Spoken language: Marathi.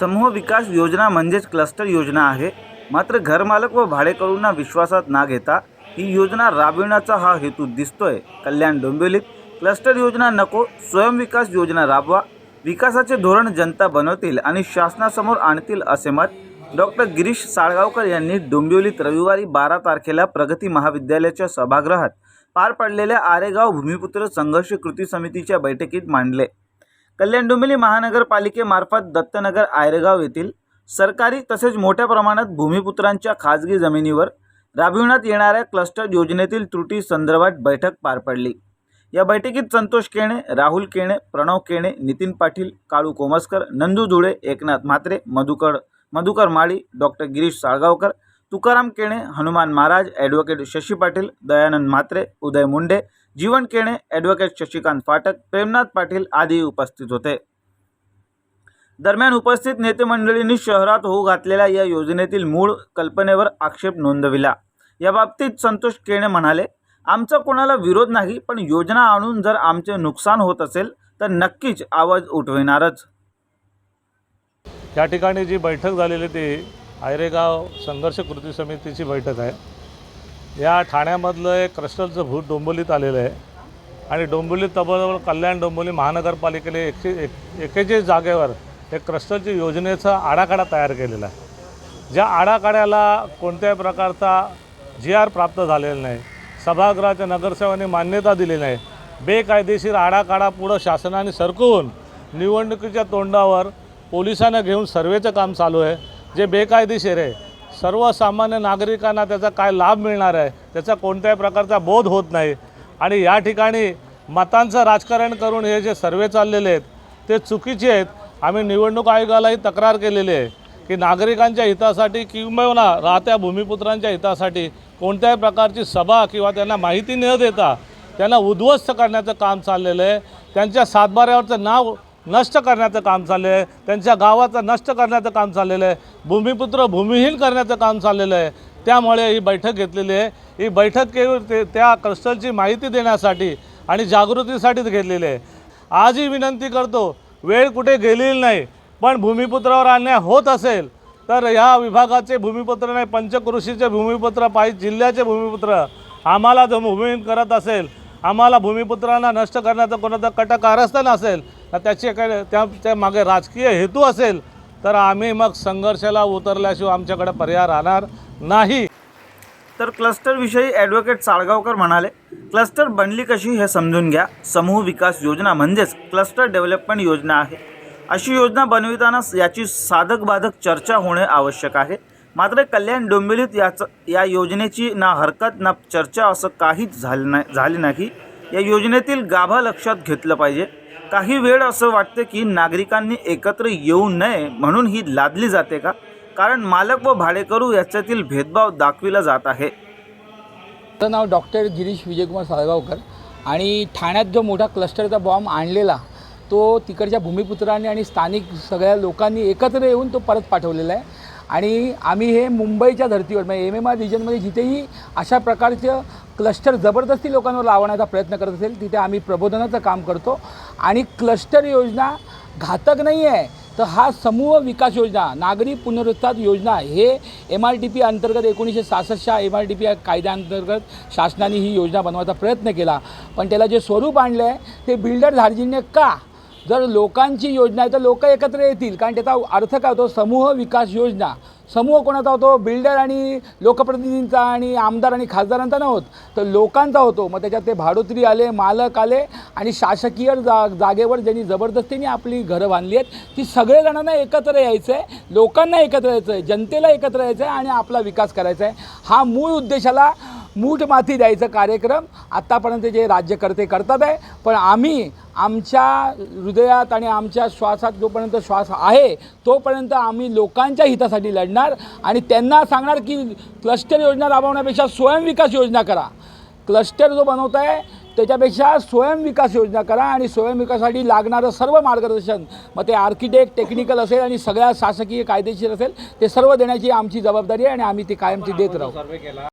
समूह विकास योजना म्हणजेच क्लस्टर योजना आहे. मात्र घरमालक व भाडेकरूंना विश्वासात ना घेता ही योजना राबविण्याचा हा हेतू दिसतोय. कल्याण डोंबिवलीत क्लस्टर योजना नको स्वयंविकास योजना राबवा विकासाचे धोरण जनता बनवतील आणि शासनासमोर आणतील असे मत डॉक्टर गिरीश साळगावकर यांनी डोंबिवलीत रविवारी बारा तारखेला प्रगती महाविद्यालयाच्या सभागृहात पार पडलेल्या आरेगाव भूमिपुत्र संघर्ष कृती समितीच्या बैठकीत मांडले. कल्याण डोंबिवली महानगरपालिकेमार्फत दत्तनगर आयरेगाव येथील सरकारी तसेच मोठ्या प्रमाणात भूमिपुत्रांच्या खाजगी जमिनीवर राबविण्यात येणाऱ्या क्लस्टर योजनेतील त्रुटी संदर्भात बैठक पार पडली. या बैठकीत Santosh Kene Rahul Kene Pranav Kene Nitin Patil Kalu Komaskar Nandu Dhule Eknath Mhatre Madhukar Madhukar Mali doctor Girish Salgaonkar Tukaram Kene Hanuman Maharaj advocate Shashi Patil Dayanand Mhatre Uday Munde Jeevan Kene advocate Shashikant Phatak Premnath Patil आदी उपस्थित होते. दरम्यान उपस्थित नेते मंडळींनी शहरात होऊ घातलेल्या या योजनेतील मूळ कल्पनेवर आक्षेप नोंदविला. याबाबतीत संतोष केणे म्हणाले आमचा कोणाला विरोध नाही पण योजना आणून जर आमचे नुकसान होत असेल तर नक्कीच आवाज उठविणारच. या ठिकाणी जी बैठक झालेली ती आयरेगाव संघर्ष कृती समितीची बैठक आहे. या ठाण्यामधलं एक क्रस्टलचं भूत डोंबिवलीत आलेलं आहे. आणि डोंबिवलीत तब्बल कल्याण डोंबिवली महानगरपालिकेने एकशे एक एकेचाळीस जागेवर एक क्रस्टलच्या योजनेचा आराखडा तयार केलेला आहे. ज्या आराखड्याला कोणत्याही प्रकारचा जी आर प्राप्त झालेला नाही सभागृहाच्या नगरसेवांनी मान्यता दिली नाही बेकायदेशीर आडाकाडा पुढं शासनाने सरकवून निवडणुकीच्या तोंडावर पोलिसांना घेऊन सर्वेचं काम चालू आहे. जे बेकायदेशीर आहे सर्वसामान्य नागरिकांना त्याचा काय लाभ मिळणार आहे? त्याचा कोणत्याही प्रकारचा बोध होत नाही. आणि या ठिकाणी मतांचं राजकारण करून हे जे सर्वे चाललेले आहेत ते चुकीचे आहेत. आम्ही निवडणूक आयोगालाही तक्रार केलेली आहे की नागरिकांच्या हितासाठी किंबहुना राहत्या भूमिपुत्रांच्या हितासाठी कोणत्याही प्रकारची सभा किंवा त्यांना माहिती न देता त्यांना उद्ध्वस्त करण्याचं काम चाललेलं आहे. त्यांच्या सातबाऱ्यावरचं नाव नष्ट करण्याचं काम चाललं आहे त्यांच्या गावाचं नष्ट करण्याचं काम चाललेलं आहे. भूमिपुत्र भूमिहीन करण्याचं काम चाललेलं आहे. त्यामुळे ही बैठक घेतलेली आहे. ही बैठक केवळ ते त्या क्लस्टरची माहिती देण्यासाठी आणि जागृतीसाठीच घेतलेली आहे. आजही विनंती करतो वेळ कुठे गेलेली नाही पण भूमिपुत्रावर अन्याय होत असेल तर ह्या विभागाचे भूमिपुत्र नाही पंचकृषीचे भूमिपुत्र पाहिजे जिल्ह्याचे भूमिपुत्र आम्हाला जो भूमिहीन करत असेल आम्हाला भूमिपुत्रांना नष्ट करण्याचं कोणाचं कट कारस्थान असेल त्याचे काय त्या त्या मागे राजकीय हेतू असेल तर आम्ही मग संघर्षाला उतरल्याशिवाय आमच्याकडे पर्याय राहणार नाही. तर क्लस्टरविषयी ॲडव्होकेट साळगावकर म्हणाले क्लस्टर बनली कशी हे समजून घ्या. समूह विकास योजना म्हणजेच क्लस्टर डेव्हलपमेंट योजना आहे. अशी योजना बनविताना याची साधक बाधक चर्चा होणे आवश्यक आहे. मात्र कल्याण डोंबिवलीत याचं या योजनेची ना हरकत ना चर्चा असं काहीच झालं नाही झाली नाही. या योजनेतील गाभा लक्षात घेतलं पाहिजे. काही वेळ असं वाटते की नागरिकांनी एकत्र येऊ नये म्हणून ही लादली जाते का? कारण मालक व भाडेकरू याच्यातील भेदभाव दाखविला जात आहे. माझं नाव डॉक्टर गिरीश विजयकुमार साळगावकर आणि ठाण्यात जो मोठा क्लस्टरचा बॉम्ब आणलेला तो तिकडच्या भूमिपुत्रांनी आणि स्थानिक सगळ्या लोकांनी एकत्र येऊन तो परत पाठवलेला आहे. आणि आम्ही हे मुंबईच्या धर्तीवर म्हणजे एम एम आर रिजनमध्ये जिथेही अशा प्रकारचं क्लस्टर जबरदस्ती लोकांवर लावण्याचा प्रयत्न करत असेल तिथे आम्ही प्रबोधनाचं काम करतो. आणि क्लस्टर योजना घातक नाही आहे तर हा समूह विकास योजना नागरी पुनरुत्थान योजना हे एम आर डी पी अंतर्गत एकोणीसशे सहासष्टच्या एम आर डी पी कायद्याअंतर्गत शासनाने ही योजना बनवायचा प्रयत्न केला. पण त्याला जे स्वरूप आणलं आहे ते बिल्डर धार्जिन्य का? जर लोकांची योजना आहे तर लोक एकत्र येतील कारण त्याचा अर्थ काय होतो? समूह विकास योजना. समूह कोणाचा होतो? बिल्डर आणि लोकप्रतिनिधींचा आणि आमदार आणि खासदारांचा न होत तर लोकांचा होतो. मग त्याच्यात ते भाडोत्री आले मालक आले आणि शासकीय जा जागेवर ज्यांनी जबरदस्तीने आपली घरं बांधली आहेत ती सगळेजणांना एकत्र यायचं आहे लोकांना एकत्र यायचं आहे जनतेला एकत्र यायचं आहे आणि आपला विकास करायचा आहे हा मूळ उद्देशाला मूठ द्यायचं कार्यक्रम आत्तापर्यंत जे राज्यकर्ते करतात आहे. पण आम्ही आमच्या हृदयात आणि आमच्या श्वासात जोपर्यंत श्वास आहे तोपर्यंत आम्ही लोकांच्या हितासाठी लढणार आणि त्यांना सांगणार की क्लस्टर योजना राबवण्यापेक्षा स्वयंविकास योजना करा. क्लस्टर जो बनवत आहे त्याच्यापेक्षा स्वयंविकास योजना करा आणि स्वयंविकासासाठी लागणारं सर्व मार्गदर्शन मग ते आर्किटेक्ट टेक्निकल असेल आणि सगळ्या शासकीय कायदेशीर असेल ते सर्व देण्याची आमची जबाबदारी आहे आणि आम्ही ती कायमची देत राहू.